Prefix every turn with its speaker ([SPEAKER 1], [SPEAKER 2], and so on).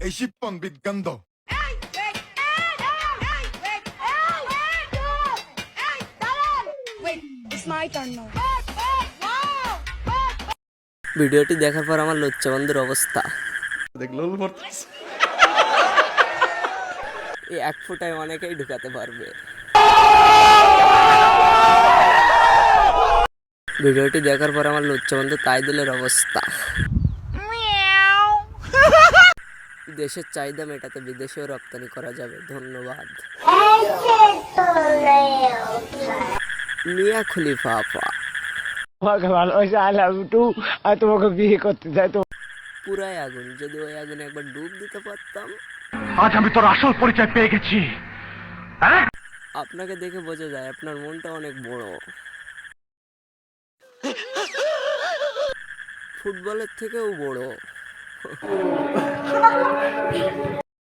[SPEAKER 1] এই
[SPEAKER 2] turn now.
[SPEAKER 3] ভিডিওটি দেখার পর আমার লজ্জা বন্ধুর অবস্থা এই এক ফুটায় অনেকেই ঢুকাতে পারবে। ভিডিওটি দেখার পর আমার লজ্জা বন্ধু তাইদুলের অবস্থা। দেশের চাহিদা মেটাতে বিদেশেও রপ্তানি করা যাবে। ধন্যবাদ। মিয়া খলিফা আপা।
[SPEAKER 4] তোমাকে ভালোবাসে আই লাভ টু আর তোমাকে বিয়ে করতে চাই তো
[SPEAKER 3] পুরাই আগুন। যদি ওই আগুনে একবার ডুব দিতে পারতাম।
[SPEAKER 5] আজ আমি তোর আসল পরিচয় পেয়ে গেছি।
[SPEAKER 3] আপনাকে দেখে বোঝা যায় আপনার মনটা অনেক বড়। ফুটবলের থেকেও বড়। Thank you.